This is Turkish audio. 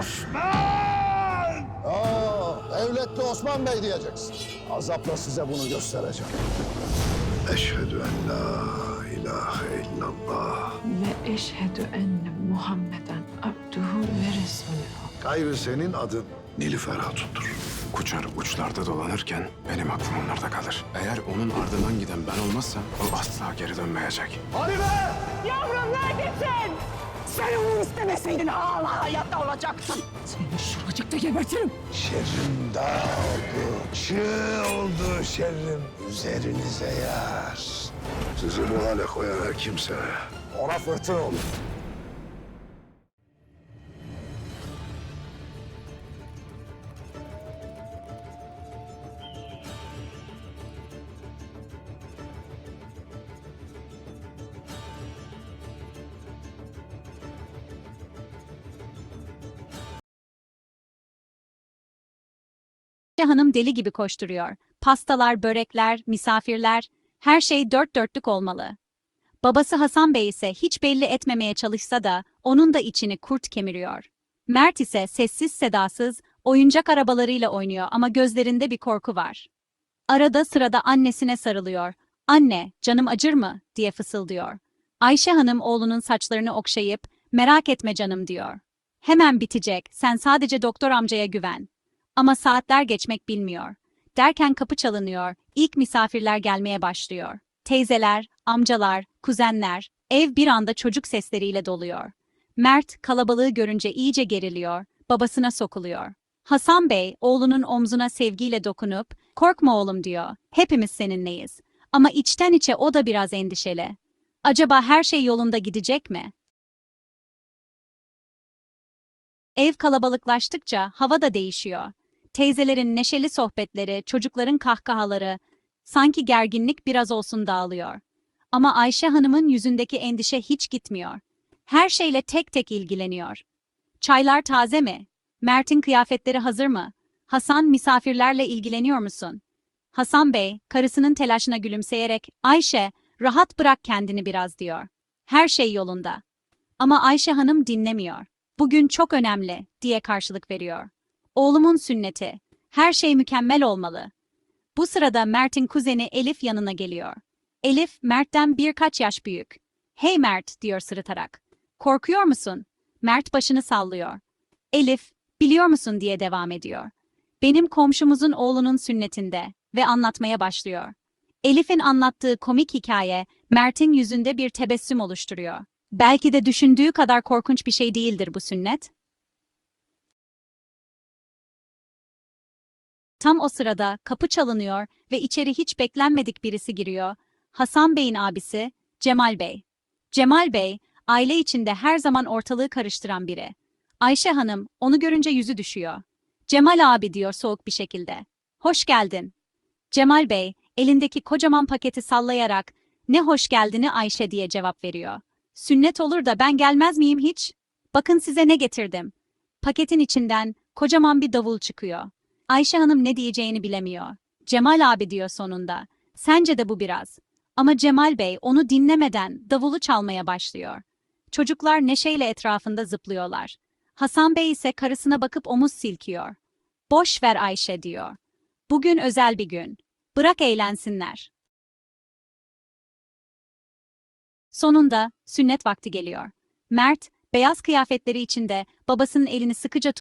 Osman! Aa, devletli Osman Bey diyeceksin. Azapla size bunu göstereceğim. Eşhedü en la ilahe illallah. ve eşhedü enne Muhammeden abduhu ve resulühü. Gayrı senin adın Nilüfer Hatun'dur. Kuçar uçlarda dolanırken benim aklım onlarda kalır. Eğer onun ardından giden ben olmazsam o asla geri dönmeyecek. Yavrum neredesin? Sen onu istemeseydin hala hayatta olacaktın. Seni şuracıkta gebertirim. Şerrim daha oldu. Çığ oldu şerrim. Üzerinize yar. Sizi bu hale koyan her kimse ona fırtın olur. Hanım deli gibi koşturuyor. Pastalar, börekler, misafirler, her şey dört dörtlük olmalı. Babası Hasan Bey ise hiç belli etmemeye çalışsa da onun da içini kurt kemiriyor. Mert ise sessiz sedasız, oyuncak arabalarıyla oynuyor ama gözlerinde bir korku var. Arada sırada annesine sarılıyor. Anne, canım acır mı? diye fısıldıyor. Ayşe Hanım oğlunun saçlarını okşayıp, merak etme canım diyor. Hemen bitecek, sen sadece doktor amcaya güven. Ama saatler geçmek bilmiyor. Derken kapı çalınıyor, ilk misafirler gelmeye başlıyor. Teyzeler, amcalar, kuzenler, ev bir anda çocuk sesleriyle doluyor. Mert kalabalığı görünce iyice geriliyor, babasına sokuluyor. Hasan Bey oğlunun omzuna sevgiyle dokunup, korkma oğlum diyor, hepimiz seninleyiz. Ama içten içe o da biraz endişeli. Acaba her şey yolunda gidecek mi? Ev kalabalıklaştıkça hava da değişiyor. Teyzelerin neşeli sohbetleri, çocukların kahkahaları, sanki gerginlik biraz olsun dağılıyor. Ama Ayşe Hanım'ın yüzündeki endişe hiç gitmiyor. Her şeyle tek tek ilgileniyor. Çaylar taze mi? Mert'in kıyafetleri hazır mı? Hasan misafirlerle ilgileniyor musun? Hasan Bey, karısının telaşına gülümseyerek, Ayşe, rahat bırak kendini biraz diyor. Her şey yolunda. Ama Ayşe Hanım dinlemiyor. Bugün çok önemli, diye karşılık veriyor. Oğlumun sünneti. Her şey mükemmel olmalı. Bu sırada Mert'in kuzeni Elif yanına geliyor. Elif, Mert'ten birkaç yaş büyük. Hey Mert, diyor sırıtarak. Korkuyor musun? Mert başını sallıyor. Elif, biliyor musun diye devam ediyor. Benim komşumuzun oğlunun sünnetinde ve anlatmaya başlıyor. Elif'in anlattığı komik hikaye Mert'in yüzünde bir tebessüm oluşturuyor. Belki de düşündüğü kadar korkunç bir şey değildir bu sünnet. Tam o sırada kapı çalınıyor ve içeri hiç beklenmedik birisi giriyor. Hasan Bey'in abisi, Cemal Bey. Cemal Bey, aile içinde her zaman ortalığı karıştıran biri. Ayşe Hanım, onu görünce yüzü düşüyor. Cemal abi diyor soğuk bir şekilde. Hoş geldin. Cemal Bey, elindeki kocaman paketi sallayarak, ne hoş geldini Ayşe diye cevap veriyor. Sünnet olur da ben gelmez miyim hiç? Bakın size ne getirdim. Paketin içinden kocaman bir davul çıkıyor. Ayşe Hanım ne diyeceğini bilemiyor. Cemal abi diyor sonunda. Sence de bu biraz. Ama Cemal Bey onu dinlemeden davulu çalmaya başlıyor. Çocuklar neşeyle etrafında zıplıyorlar. Hasan Bey ise karısına bakıp omuz silkiyor. Boş ver Ayşe diyor. Bugün özel bir gün. Bırak eğlensinler. Sonunda sünnet vakti geliyor. Mert, beyaz kıyafetleri içinde babasının elini sıkıca